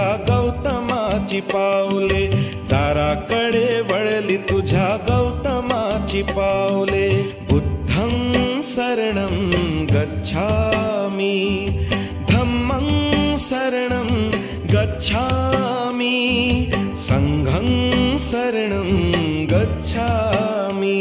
तुझ्या गौतमाची पावले दाराकडे वळली तुझ्या गौतमाची पावले. बुद्धं शरणं गच्छामि धम्मं शरणं गच्छामि सङ्घं शरणं गच्छामि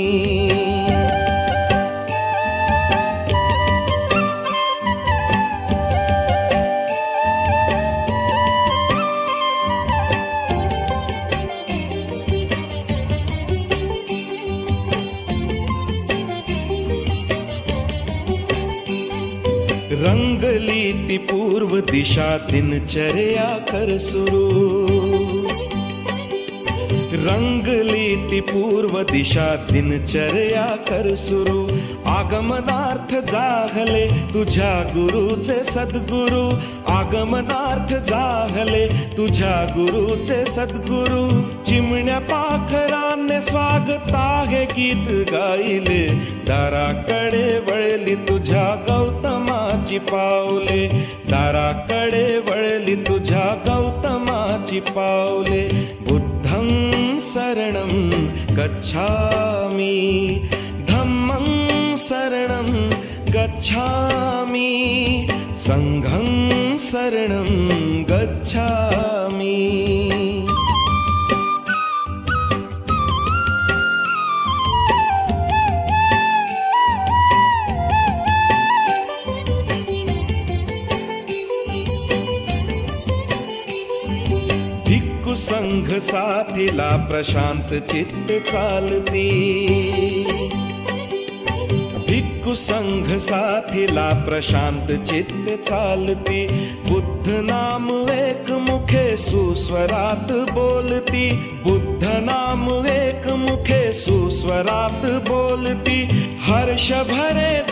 रंगली पूर्व दिशा दिनचर्या कर सुरू. रंग लीति पूर्व दिशा दिनचर्या कर सुरू. आगमनार्थ जाहले तुझ्या गुरुचे सद्गुरु. आगमनार्थ जाहले तुझ्या गुरुचे सद्गुरु. चिमण्या पाखराने स्वागत आहे गीत गायले. दाराकडे वळली तुझ्या गौतमाची पावले. दाराकडे वळली तुझ्या गौतमाची पावले. बुद्धं शरणं गच्छामि. धम्मं शरणं गच्छामि. सङ्घं शरणं गच्छामि. भिक्खू संघ साथीला प्रशांत चित्त चालती। संघ साथीला प्रशांत चित्त चालती। बुद्ध नाम एक मुखे सुस्वरात बोलती। बुद्ध नाम एक मुखे सुस्वरात बोलती। हर्ष भरे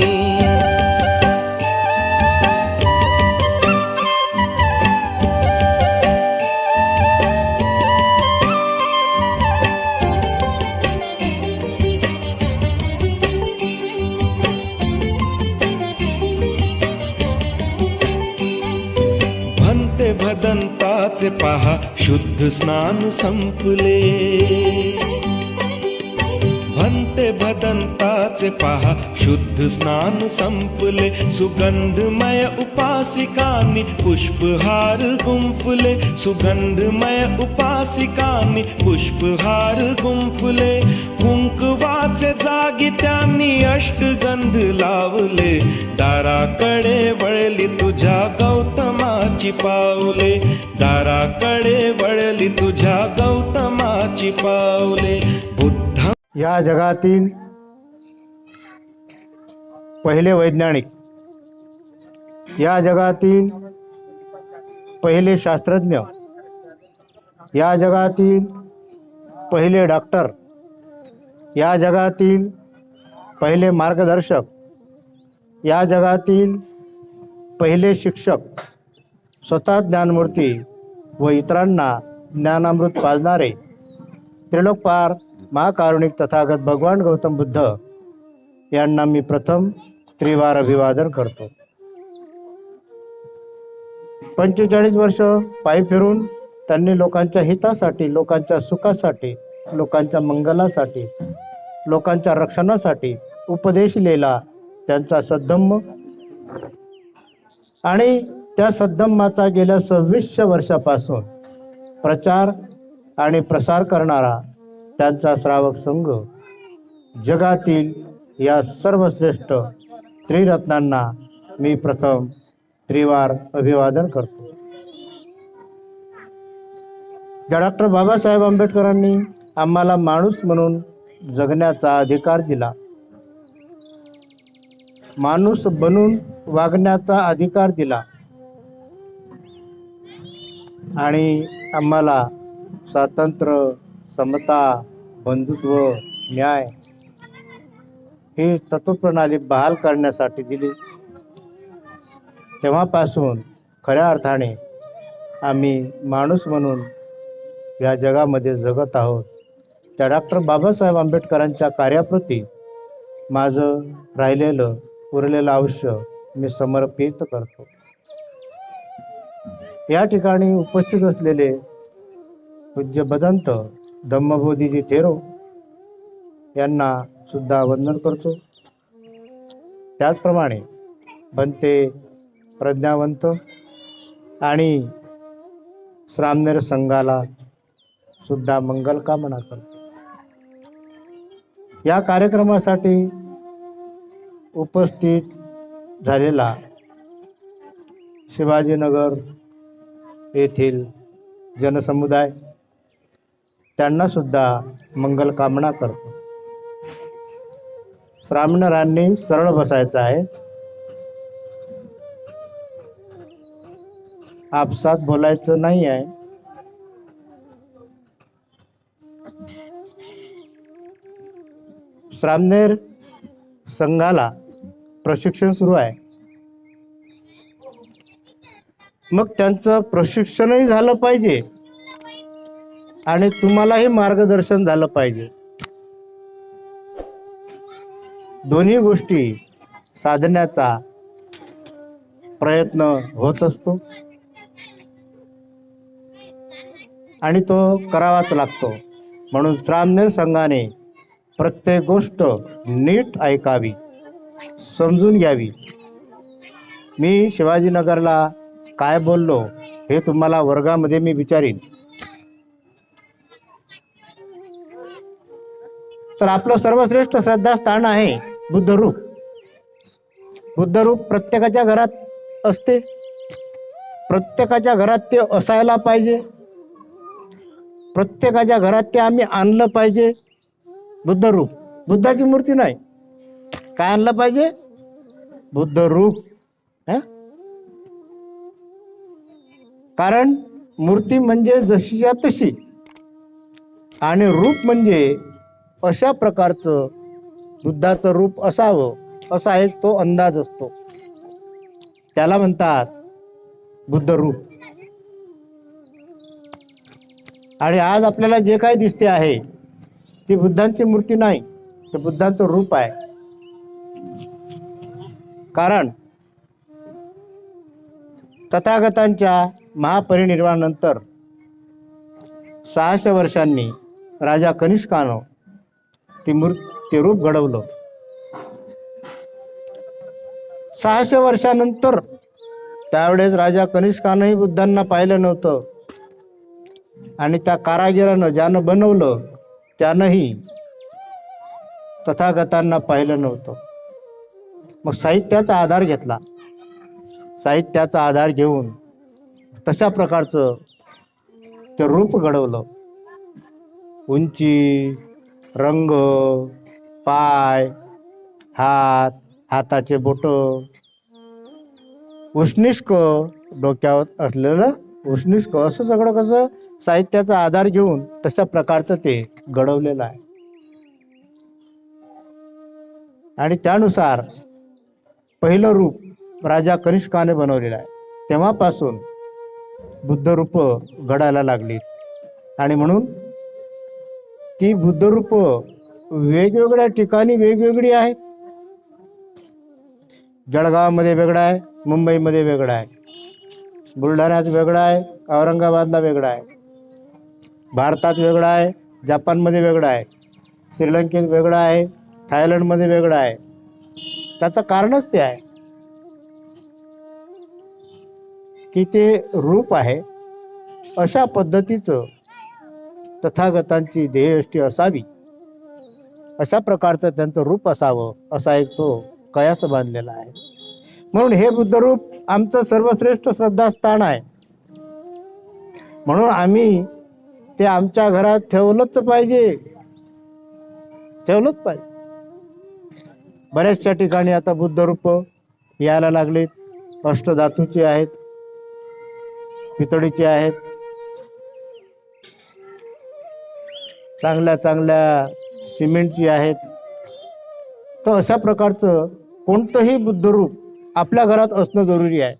शुद्ध स्नान संपले। भंते भदंताचे पहा शुद्ध स्नान संपले। सुगंधमय उपासिकानी पुष्पहार गुंफले। सुगंधमय उपासिकानी पुष्पहार गुंफले। कुंकवाचे जागी त्यांनी अष्टगंध लावले। दाराकडे वळली तुझ्या गौतमाची पावले. दाराकडे वळली तुझ्या गौतमाची पावले. बुद्ध या जगातील पहिले वैज्ञानिक या जगातील पहिले शास्त्रज्ञ या जगातील पहिले डॉक्टर या जगातील पहिले मार्गदर्शक या जगातील पहिले शिक्षक स्वतः ज्ञानमूर्ती व इतरांना ज्ञानामृत पाजणारे. त्रिलोकपार महाकारुणिक तथागत भगवान गौतम बुद्ध यांना मी प्रथम त्रिवार अभिवादन करतो. पंचेचाळीस वर्ष पायी फिरून त्यांनी लोकांच्या हितासाठी लोकांच्या सुखासाठी लोकांच्या मंगलासाठी लोकांच्या रक्षणासाठी उपदेश लिहिला. त्यांचा सद्धम्म आणि त्या सद्धम्माचा गेल्या सव्वीसशे वर्षापासून प्रचार आणि प्रसार करणारा त्यांचा श्रावक संघ जगातील या सर्वश्रेष्ठ त्रिरत्नांना मी प्रथम त्रिवार अभिवादन करतो. ज्या डॉक्टर बाबासाहेब आंबेडकरांनी आम्हाला माणूस म्हणून जगण्याचा अधिकार दिला. माणूस बनून वागण्याचा अधिकार दिला. आणि आम्हाला स्वातंत्र्य समता बंधुत्व न्याय ही तत्वप्रणाली बहाल करण्यासाठी दिली. तेव्हापासून खऱ्या अर्थाने आम्ही माणूस म्हणून या जगामध्ये जगत आहोत. त्या डॉक्टर बाबासाहेब आंबेडकरांच्या कार्याप्रती माझं राहिलेलं उरलेलं आयुष्य मी समर्पित करतो. या ठिकाणी उपस्थित असलेले पूज्य बदंत धम्मबोधीजी ठेरो यांना सुद्धा वंदन करतो. त्याचप्रमाणे बनते प्रज्ञावंत आणि श्रामनेर संघाला सुद्धा मंगल कामना करतो. या कार्यक्रमासाठी उपस्थित झालेला शिवाजीनगर येथील जनसमुदाय त्यांना सुद्धा मंगल कामना करतो. श्रामणरांनी सरळ बसायचं आहे. आपसात बोलायचं नाही आहे. श्रामनेर संघाला प्रशिक्षण सुरू आहे. मग त्यांचं प्रशिक्षणही झालं पाहिजे. आणि तुम्हालाही मार्गदर्शन झालं पाहिजे. दोन्ही गोष्टी साधण्याचा प्रयत्न होत असतो. आणि तो करावाच लागतो. म्हणून श्रामनेर संघाने प्रत्येक गोष्ट नीट ऐकावी समजून घ्यावी. मी शिवाजीनगरला काय बोललो हे तुम्हाला वर्गामध्ये मी विचारीन. तर आपलं सर्वश्रेष्ठ श्रद्धास्थान आहे बुद्धरूप. बुद्धरूप प्रत्येकाच्या घरात असते. प्रत्येकाच्या घरात ते असायला पाहिजे. प्रत्येकाच्या घरात ते आम्ही आणलं पाहिजे. बुद्धरूप. बुद्धाची मूर्ती नाही. काय आणलं पाहिजे? बुद्धरूप. हां? कारण मूर्ती म्हणजे जशीच्या तशी. आणि रूप म्हणजे अशा प्रकारचं बुद्धाचं रूप असावं असा एक तो अंदाज असतो. त्याला म्हणतात बुद्ध रूप. आणि आज आपल्याला जे काही दिसते आहे ती बुद्धांची मूर्ती नाही ते बुद्धांचं रूप आहे. कारण तथागतांच्या महापरिनिर्वाणानंतर सहाशे वर्षांनी राजा कनिष्कानं ती मूर् ते रूप घडवलं. सहाशे वर्षानंतर त्यावेळेस राजा कनिष्कानंही बुद्धांना पाहिलं नव्हतं. आणि त्या कारागिरानं ज्यानं बनवलं त्यानंही तथागतांना पाहिलं नव्हतं. मग साहित्याचा आधार घेतला. साहित्याचा आधार घेऊन तशा प्रकारचं ते रूप घडवलं. उंची रंग पाय हात हाताचे बोट. उष्णिष्क डोक्यावर असलेलं उष्णिष्क असं सगळं कसं साहित्याचा आधार घेऊन तशा प्रकारचं ते घडवलेलं आहे. आणि त्यानुसार पहिलं रूप राजा कनिष्काने बनवलेलं आहे. तेव्हापासून बुद्धरूप घडायला लागली. आणि म्हणून ती बुद्धरूप वेगवेगळ्या ठिकाणी वेगवेगळी आहेत जळगावमध्ये वेगळं आहे मुंबईमध्ये वेगळं आहे. बुलढाण्यात वेगळं आहे औरंगाबादला वेगळं आहे. भारतात वेगळं आहे जपानमध्ये वेगळं आहे. श्रीलंकेत वेगळं आहे थायलंडमध्ये वेगळं आहे. त्याचं कारणच ते आहे. की ते रूप आहे अशा पद्धतीचं तथागतांची ध्येयष्टी असावी. अशा प्रकारचं त्यांचं रूप असावं असा एक तो कयास बांधलेला आहे. म्हणून हे बुद्धरूप आमचं सर्वश्रेष्ठ श्रद्धास्थान आहे. म्हणून आम्ही ते आमच्या घरात ठेवलंच पाहिजे. ठेवलंच पाहिजे. बऱ्याचशा ठिकाणी आता बुद्धरूप यायला लागलेत. अष्टधातूचे आहेत. पितळीची आहेत. चांगल्या चांगल्या सिमेंटची आहेत. तर अशा प्रकारचं कोणतंही बुद्धरूप आपल्या घरात असणं जरुरी आहे.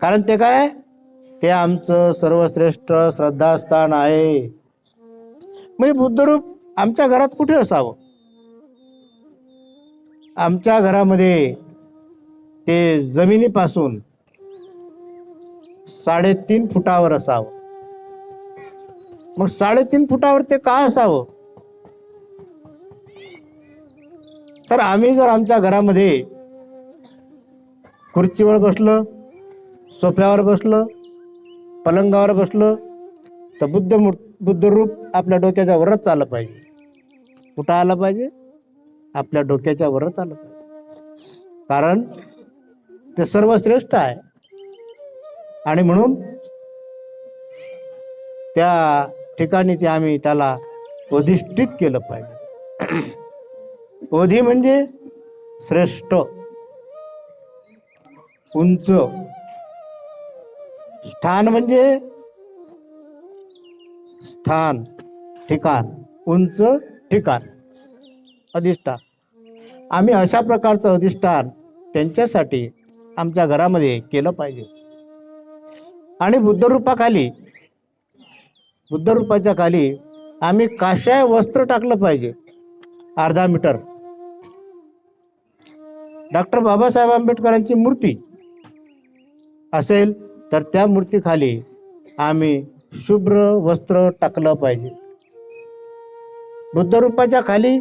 कारण ते काय? ते आमचं सर्वश्रेष्ठ श्रद्धास्थान आहे. म्हणजे बुद्धरूप आमच्या घरात कुठे असावं? आमच्या घरामध्ये ते जमिनीपासून साडेतीन फुटावर असावं. मग साडेतीन फुटावर ते का असावं? तर आम्ही जर आमच्या घरामध्ये खुर्चीवर बसलं सोफ्यावर बसलं पलंगावर बसलं तर बुद्ध बुद्धरूप आपल्या डोक्याच्या वरच आलं पाहिजे. कुठं आलं पाहिजे? आपल्या डोक्याच्या वरच आलं पाहिजे. कारण ते सर्वश्रेष्ठ आहे. आणि म्हणून त्या ठिकाणी ते आम्ही त्याला अधिष्ठित केलं पाहिजे. ओधी म्हणजे श्रेष्ठ उंच. स्थान म्हणजे स्थान ठिकाण उंच ठिकाण अधिष्ठान. आम्ही अशा प्रकारचं अधिष्ठान त्यांच्यासाठी आमच्या घरामध्ये केलं पाहिजे. आणि बुद्धरूपाखाली बुद्धरूपाच्या खाली आम्ही काशाय वस्त्र टाकलं पाहिजे अर्धा मीटर. डॉक्टर बाबासाहेब आंबेडकरांची मूर्ती असेल तर त्या मूर्तीखाली आम्ही शुभ्र वस्त्र टाकलं पाहिजे. बुद्धरूपाच्या खाली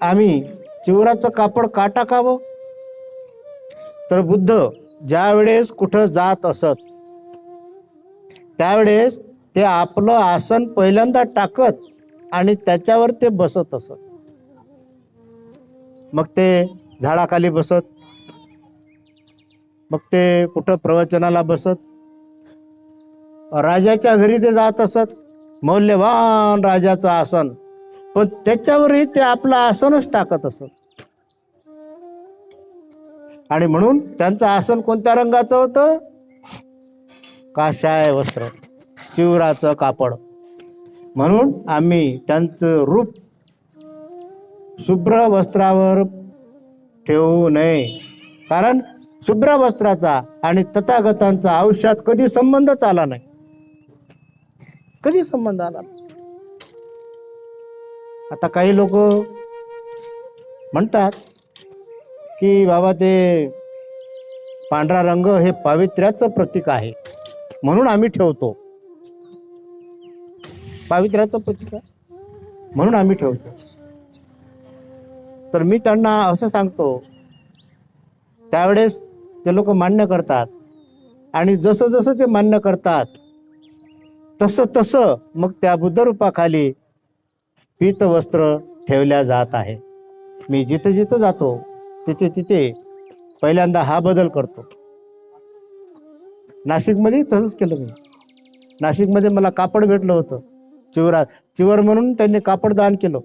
आम्ही चिवराचं कापड का टाकावं? तर बुद्ध ज्या वेळेस कुठं जात असत त्यावेळेस ते आपलं आसन पहिल्यांदा टाकत आणि त्याच्यावर ते बसत असत. मग ते झाडाखाली बसत. मग ते कुठं प्रवचनाला बसत. राजाच्या घरी ते जात असत. मौल्यवान राजाचं आसन. पण त्याच्यावरही ते आपलं आसनच टाकत असत. आणि म्हणून त्यांचं आसन कोणत्या रंगाचं होतं? काशाय वस्त्र चिवराचं कापड. म्हणून आम्ही त्यांचं रूप शुभ्र वस्त्रावर ठेवू नये. कारण शुभ्र वस्त्राचा आणि तथागतांचा आयुष्यात कधी संबंधच आला नाही. कधी संबंध आला नाही. आता काही लोक म्हणतात की बाबा ते पांढरा रंग हे पावित्र्याचं प्रतीक आहे. म्हणून आम्ही ठेवतो. पावित्र्याचं प्रतीक म्हणून आम्ही ठेवतो. तर मी त्यांना असं सांगतो त्यावेळेस ते लोक मान्य करतात. आणि जसं जसं ते मान्य करतात तसं तसं मग त्या बुद्धरूपाखाली पीतवस्त्र ठेवल्या जात आहे. मी जिथं जिथं जातो तिथे तिथे पहिल्यांदा हा बदल करतो. नाशिकमध्ये तसंच केलं मी. नाशिकमध्ये मला कापड भेटलं होतं. चिवरा चिवर म्हणून त्यांनी कापड दान केलं.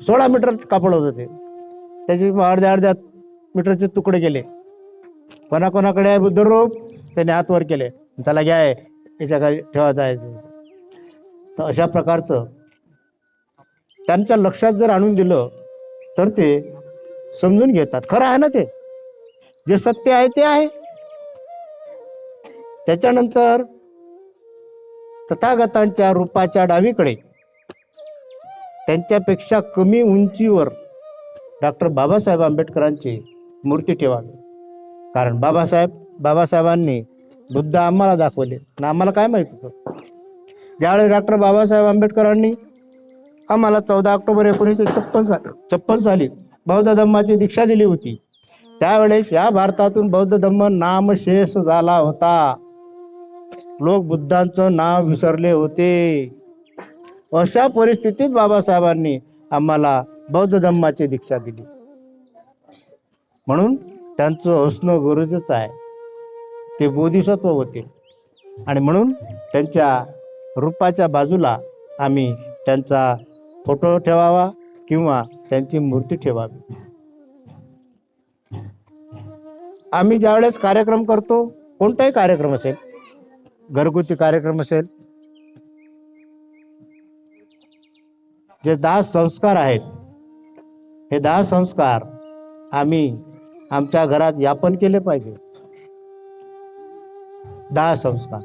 सोळा मीटर कापड होतं ते. त्याचे अर्ध्या अर्ध्या मीटरचे तुकडे केले. कोणाकोणाकडे आहे बुद्धरूप त्याने हातवर केले. त्याला घ्या याच्या खाली ठेवायचं आहे तर अशा प्रकारचं त्यांच्या लक्षात जर आणून दिलं तर ते समजून घेतात. खरं आहे ना ते? जे सत्य आहे ते आहे. त्याच्यानंतर तथागतांच्या रूपाच्या डावीकडे त्यांच्यापेक्षा कमी उंचीवर डॉक्टर बाबासाहेब आंबेडकरांची मूर्ती ठेवावी. कारण बाबासाहेब बाबासाहेबांनी बुद्ध आम्हाला दाखवले. आणि आम्हाला काय माहीत होतं? ज्यावेळेस डॉक्टर बाबासाहेब आंबेडकरांनी आम्हाला चौदा ऑक्टोबर एकोणीसशे छप्पन सा छप्पन साली बौद्ध धम्माची दीक्षा दिली होती त्यावेळेस या भारतातून बौद्ध धम्म नामशेष झाला होता. लोक बुद्धांचं नाव विसरले होते. अशा परिस्थितीत बाबासाहेबांनी आम्हाला बौद्ध धम्माची दीक्षा दिली. म्हणून त्यांचं असणं गरजेचं आहे. ते बोधिसत्व होते. आणि म्हणून त्यांच्या रूपाच्या बाजूला आम्ही त्यांचा फोटो ठेवावा किंवा त्यांची मूर्ती ठेवावी. आम्ही ज्यावेळेस कार्यक्रम करतो कोणताही कार्यक्रम असेल घरगुती कार्यक्रम असेल जे दहा संस्कार आहेत हे दहा संस्कार आम्ही आमच्या घरात यापन केले पाहिजे. दहा संस्कार.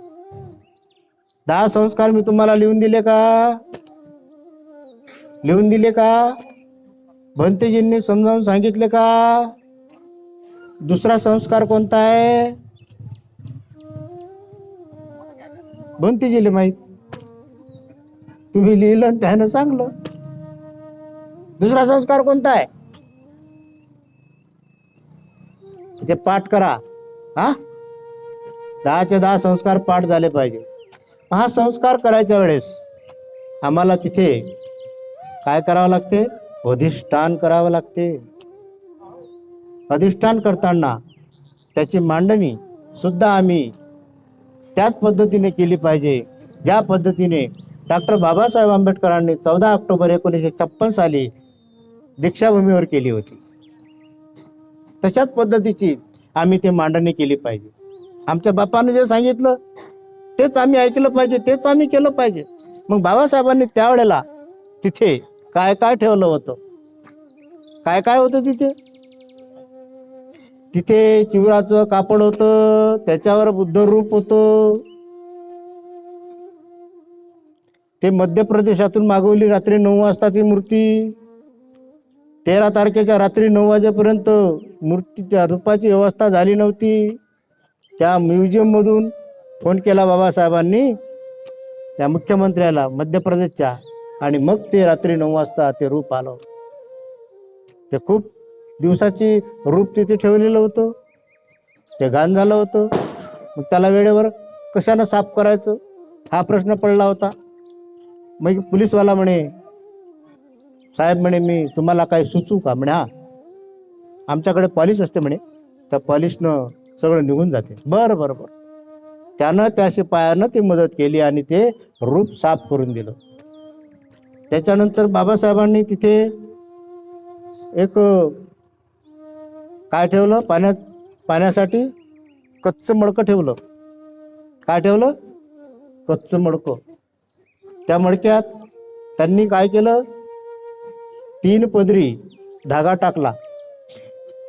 दहा संस्कार मी तुम्हाला लिहून दिले का? लिहून दिले का? भंतेजींनी समजावून सांगितले का? दुसरा संस्कार कोणता आहे? भंतेजीले माहीत तुम्ही लिहिलं आणि त्यानं सांगलं. दुसरा संस्कार कोणता आहे? ते पाठ करा. हा? दहाचे दहा संस्कार पाठ झाले पाहिजे. हा संस्कार करायच्या वेळेस आम्हाला तिथे काय करावं लागते? अधिष्ठान करावं लागते. अधिष्ठान करताना त्याची मांडणी सुद्धा आम्ही त्याच पद्धतीने केली पाहिजे. ज्या पद्धतीने डॉक्टर बाबासाहेब आंबेडकरांनी चौदा ऑक्टोबर एकोणीसशे छप्पन साली दीक्षाभूमीवर केली होती. तशाच पद्धतीची आम्ही ते मांडणी केली पाहिजे. आमच्या बापानं जे सांगितलं तेच आम्ही ऐकलं पाहिजे तेच आम्ही केलं पाहिजे. मग बाबासाहेबांनी त्यावेळेला तिथे काय काय ठेवलं होतं? काय काय होतं तिथे? तिथे चिवराचं कापड होतं त्याच्यावर बुद्ध रूप होतं. ते मध्य प्रदेशातून मागवली रात्री नऊ वाजता ती मूर्ती. तेरा तारखेच्या रात्री नऊ वाजेपर्यंत मूर्तीच्या रूपाची व्यवस्था झाली नव्हती. त्या म्युझियममधून फोन केला बाबासाहेबांनी त्या मुख्यमंत्र्याला मध्य प्रदेशच्या आणि मग ते रात्री नऊ वाजता ते रूप आलं. ते खूप दिवसाची रूप तिथे ठेवलेलं होतं. ते घाण झालं होतं. मग त्याला वेळेवर कशानं साफ करायचं? हा प्रश्न पडला होता. मग पोलीसवाला म्हणे साहेब म्हणे मी तुम्हाला काय सुचू का? म्हणे हा. आमच्याकडे पॉलिश असते म्हणे. त्या पॉलिशनं सगळं निघून जाते. बरं बरं बरं. त्यानं त्या शिपायानं ती मदत केली आणि ते रूप साफ करून दिलं. त्याच्यानंतर बाबासाहेबांनी तिथे एक काय ठेवलं? पाण्यात पाण्यासाठी कच्चं मडकं ठेवलं. काय ठेवलं? कच्चं मडकं. त्या मडक्यात त्यांनी काय केलं? तीन पदरी धागा टाकला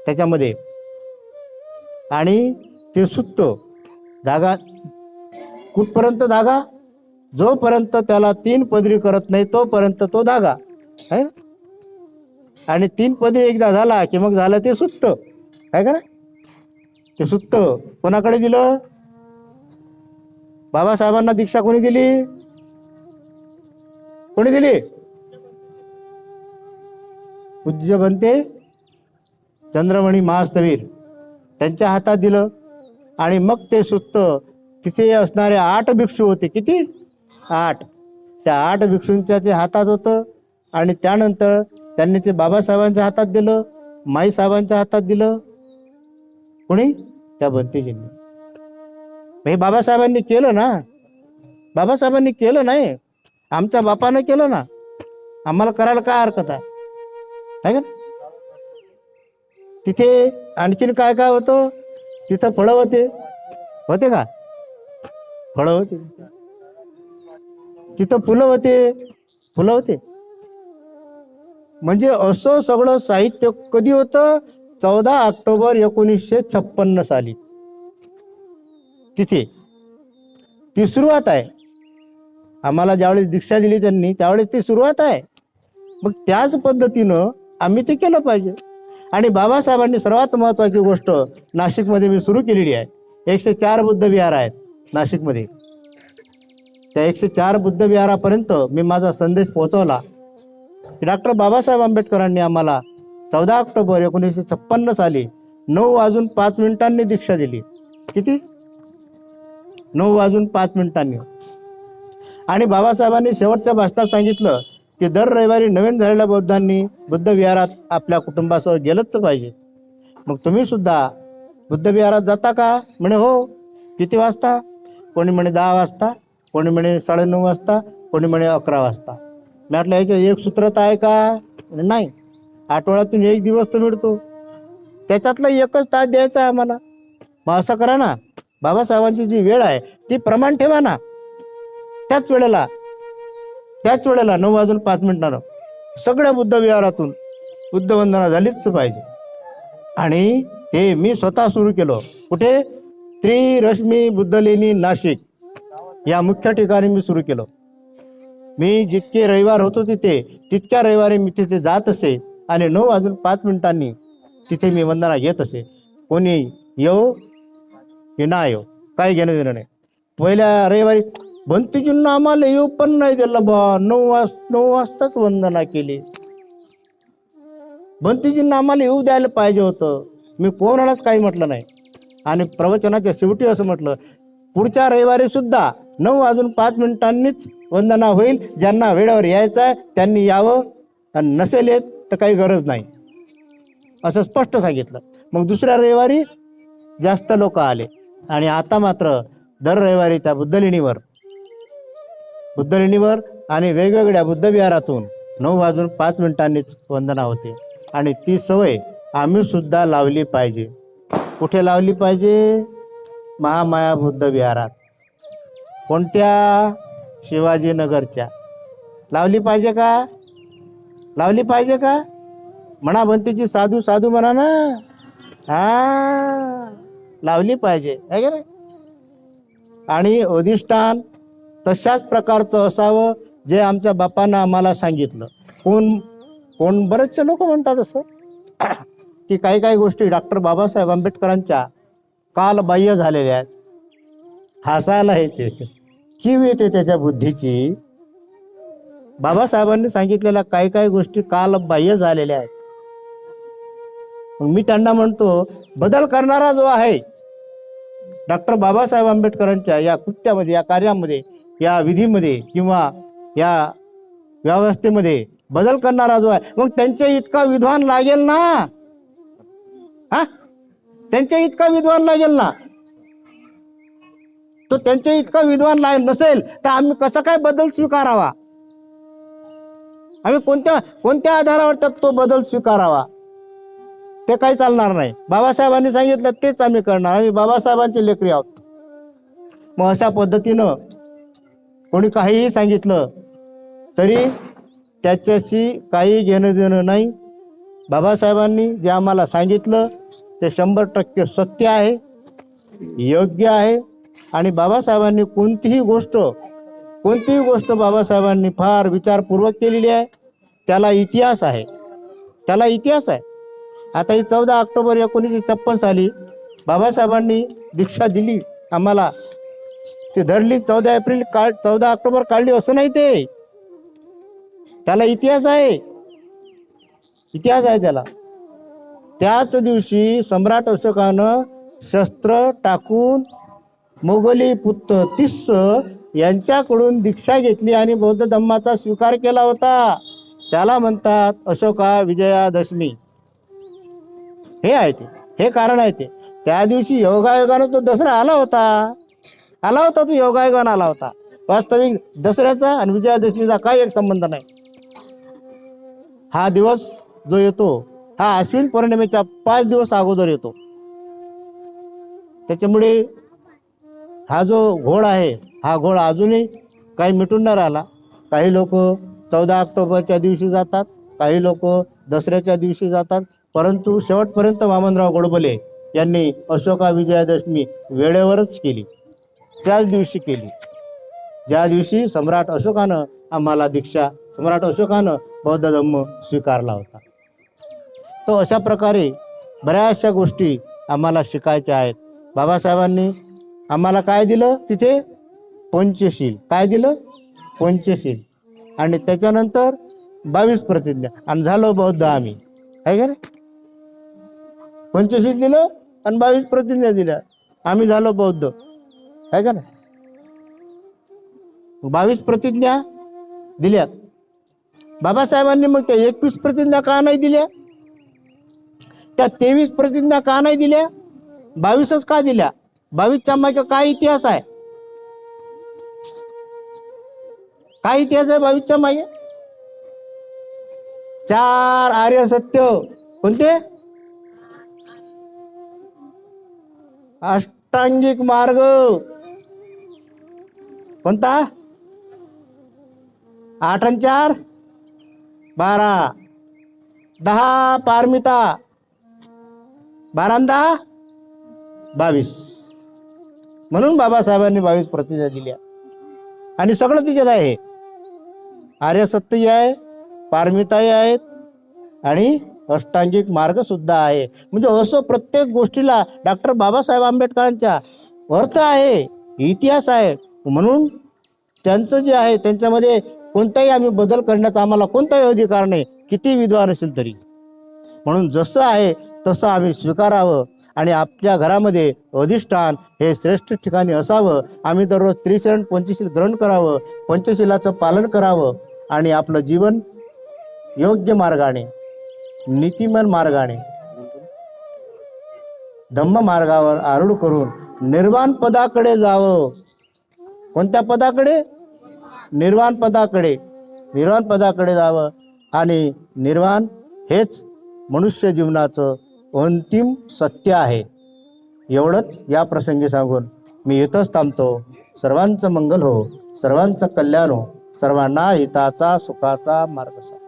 त्याच्यामध्ये. आणि ते सुत्त. धागा कुठपर्यंत धागा? जोपर्यंत त्याला तीन पदरी करत नाही तोपर्यंत तो धागा. है? आणि तीन पदरी एकदा झाला की मग झालं ते सुत्त. काय करा? ते सुत्त. कोणाकडे दिलं बाबासाहेबांना दीक्षा कोणी दिली? कोणी दिली? पूज्य बनते चंद्रमणी महास्तवीर. त्यांच्या हातात दिलं. आणि मग ते सुत्त. तिथे असणारे आठ भिक्षू होते. किती? आठ. त्या आठ भिक्षूंच्या ते हातात होतं. आणि त्यानंतर त्यांनी ते बाबासाहेबांच्या हातात दिलं माईसाहेबांच्या हातात दिलं. कोणी? त्या भंतेजींनी हे बाबासाहेबांनी केलं ना? बाबासाहेबांनी केलं नाही. आमच्या बापानं केलं ना? आम्हाला करायला काय हरकत आहे? का ना? तिथे आणखीन काय काय होतं? तिथं फळं होते. होते का? फळं होते. तिथं फुलं होते. फुलं होते. म्हणजे असं सगळं साहित्य कधी होतं? चौदा ऑक्टोबर एकोणीसशे छप्पन्न साली. तिथे ती सुरुवात आहे. आम्हाला ज्यावेळेस दीक्षा दिली त्यांनी त्यावेळेस ती सुरुवात आहे. मग त्याच पद्धतीनं आम्ही ते केलं पाहिजे. आणि बाबासाहेबांनी सर्वात महत्त्वाची गोष्ट नाशिकमध्ये मी सुरू केलेली आहे. एकशे चार बुद्ध विहार आहेत नाशिकमध्ये. त्या एकशे चार बुद्ध विहारापर्यंत मी माझा संदेश पोहोचवला. डॉक्टर बाबासाहेब आंबेडकरांनी आम्हाला चौदा ऑक्टोबर एकोणीसशे छप्पन्न साली नऊ वाजून पाच मिनिटांनी दीक्षा दिली. किती? नऊ वाजून पाच मिनिटांनी. आणि बाबासाहेबांनी शेवटच्या भाषणात सांगितलं की दर रविवारी नवीन झालेल्या बौद्धांनी बुद्ध विहारात आपल्या कुटुंबासह गेलंच पाहिजे. मग तुम्ही सुद्धा बुद्धविहारात जाता का? म्हणे हो. किती वाजता? कोणी म्हणे दहा वाजता. कोणी म्हणे साडेनऊ वाजता. कोणी म्हणे अकरा वाजता. म्हटलं याच्या एक सूत्र तर आहे का? नाही. आठवड्यातून एक दिवस तर मिळतो. त्याच्यातला एकच तास द्यायचा आहे आम्हाला. मग असं करा ना बाबासाहेबांची जी वेळ आहे ती प्रमाण ठेवा ना. त्याच वेळेला त्याच वेळेला नऊ वाजून पाच मिनिटानं सगळ्या बुद्ध विहारातून बुद्धवंदना झालीच पाहिजे. आणि ते मी स्वतः सुरू केलं. कुठे? त्रिरश्मी बुद्धलेनी नाशिक. या मुख्य ठिकाणी मी सुरू केलं. मी जितके रविवार होतो तिथे तितक्या रविवारी मी तिथे जात असे. आणि नऊ वाजून पाच मिनिटांनी तिथे मी वंदना घेत असे. कोणी येऊ की ना येऊ काही घेणं देणं नाही. पहिल्या रविवारी भंतीजींना आम्हाला येऊ पण नाही दिलं बा. नऊ वाज नऊ वाजताच वंदना केली. भंतीजींना आम्हाला येऊ द्यायला पाहिजे होतं. मी कोणालाच काही म्हटलं नाही. आणि प्रवचनाच्या शेवटी असं म्हटलं पुढच्या रविवारी सुद्धा नऊ वाजून पाच मिनिटांनीच वंदना होईल. ज्यांना वेळेवर यायचं आहे त्यांनी यावं. आणि नसेल येत तर काही गरज नाही. असं स्पष्ट सांगितलं. मग दुसऱ्या रविवारी जास्त लोक आले. आणि आता मात्र दर रविवारी त्या बुद्धलेणीवर बुद्धलेणीवर आणि वेगवेगळ्या बुद्धविहारातून नऊ वाजून पाच मिनिटांनी वंदना होते. आणि ती सवय आम्ही सुद्धा लावली पाहिजे. कुठे लावली पाहिजे? महामाया बुद्धविहारात कोणत्या शिवाजीनगरच्या? लावली पाहिजे का? लावली पाहिजे का? म्हणा बनतीची साधू साधू म्हणा ना. हा लावली पाहिजे. आहे का आणि अधिष्ठान तशाच प्रकारचं असावं जे आमच्या बापानं आम्हाला सांगितलं. कोण कोण बरेचसे लोक म्हणतात असं की काही काही गोष्टी डॉक्टर बाबासाहेब आंबेडकरांच्या कालबाह्य झालेल्या आहेत. हसायला येते. कीव येते त्याच्या बुद्धीची? बाबासाहेबांनी सांगितलेल्या काही काही गोष्टी कालबाह्य झालेल्या आहेत. मग मी त्यांना म्हणतो बदल करणारा जो आहे डॉक्टर बाबासाहेब आंबेडकरांच्या या कृत्यामध्ये या कार्यामध्ये या विधीमध्ये किंवा या व्यवस्थेमध्ये बदल करणारा जो आहे मग त्यांच्या इतका विद्वान लागेल ना? हा? त्यांच्या इतका विद्वान लागेल ना? तो त्यांच्या इतका विद्वान लाग नसेल तर आम्ही कसा काय बदल स्वीकारावा? आम्ही कोणत्या कोणत्या आधारावर त्यात तो बदल स्वीकारावा? ते काही चालणार नाही. बाबासाहेबांनी सांगितलं तेच आम्ही करणार. आम्ही बाबासाहेबांची लेकरी आहोत. मग अशा पद्धतीनं कोणी काहीही सांगितलं तरी त्याच्याशी काही घेणं देणं नाही. बाबासाहेबांनी जे आम्हाला सांगितलं ते शंभर टक्के सत्य आहे योग्य आहे. आणि बाबासाहेबांनी कोणतीही गोष्ट कोणतीही गोष्ट बाबासाहेबांनी फार विचारपूर्वक केलेली आहे. त्याला इतिहास आहे. त्याला इतिहास आहे. आता ही चौदा ऑक्टोबर एकोणीसशे छप्पन साली बाबासाहेबांनी दीक्षा दिली. आम्हाला ते धरली. चौदा एप्रिल काढ चौदा ऑक्टोबर काढली असं नाही ते. त्याला इतिहास आहे. इतिहास आहे त्याला. त्याच दिवशी सम्राट अशोकानं शस्त्र टाकून मोगली पुत्र तिस्स यांच्याकडून दीक्षा घेतली आणि बौद्ध धम्माचा स्वीकार केला होता. त्याला म्हणतात अशोका विजयादशमी. हे आहे ते. हे कारण आहे ते. त्या दिवशी योगायोगानं तो दसरा आला होता. आला होता तो योगायोगानं आला होता. वास्तविक दसऱ्याचा आणि विजयादशमीचा काही एक संबंध नाही. हा दिवस जो येतो हा अश्विन पौर्णिमेच्या पाच दिवस अगोदर येतो. त्याच्यामुळे हा जो घोड आहे हा घोड अजूनही काही मिटून न राहिला. काही लोक चौदा ऑक्टोबरच्या दिवशी जातात काही लोक दसऱ्याच्या दिवशी जातात. परंतु शेवटपर्यंत वामनराव गोडबोले यांनी अशोका विजयादशमी वेळेवरच केली. त्याच दिवशी केली. ज्या दिवशी सम्राट अशोकानं आम्हाला दीक्षा सम्राट अशोकानं बौद्ध धम्म स्वीकारला होता. तो अशा प्रकारे बऱ्याचशा गोष्टी आम्हाला शिकायच्या आहेत. बाबासाहेबांनी आम्हाला काय दिलं तिथे? पंचशील. काय दिलं? पंचशील. आणि त्याच्यानंतर बावीस प्रतिज्ञा. आणि झालो बौद्ध आम्ही. आहे का रे? पंचशील दिलं आणि बावीस प्रतिज्ञा दिल्या. आम्ही झालो बौद्ध. आहे का ना बावीस प्रतिज्ञा दिल्यात. बाबासाहेबांनी मग त्या एकवीस प्रतिज्ञा का नाही दिल्या? त्या तेवीस प्रतिज्ञा का नाही दिल्या? बावीसच का दिल्या? भाविक मागे काय इतिहास आहे? काय इतिहास आहे भाविक मागे चार आर्य सत्य. कोणते? अष्टांगिक मार्ग. कोणता? आठ आणि चार? बारा. दहा पारमिता. बारा दहा? बावीस. म्हणून बाबासाहेबांनी बावीस प्रतिज्ञा दिल्या. आणि सगळं तिच्यात आहे. आर्य सत्यही आहे पारमिताही आहेत आणि अष्टांगिक मार्ग सुद्धा आहे. म्हणजे असं प्रत्येक गोष्टीला डॉक्टर बाबासाहेब आंबेडकरांच्या अर्थ आहे इतिहास आहे. म्हणून त्यांचं जे आहे त्यांच्यामध्ये कोणताही आम्ही बदल करण्याचा आम्हाला कोणताही अधिकार नाही. किती विद्वान असेल तरी. म्हणून जसं आहे तसं आम्ही स्वीकारावं. आणि आपल्या घरामध्ये अधिष्ठान हे श्रेष्ठ ठिकाणी असावं. आम्ही दररोज त्रिशरण पंचशील ग्रहण करावं पंचशिलाचं पालन करावं आणि आपलं जीवन योग्य मार्गाने नीतिमन मार्गाने धम्म मार्गावर आरूढ करून निर्वाण पदाकडे जावं. कोणत्या पदाकडे? निर्वाण पदाकडे. निर्वाण पदाकडे जावं आणि निर्वाण हेच मनुष्य जीवनाचं अंतिम सत्य आहे. एवढंच या प्रसंगी सांगून मी इथंच थांबतो. सर्वांचं मंगल हो सर्वांचं कल्याण हो सर्वांना हिताचा सुखाचा मार्ग सांग.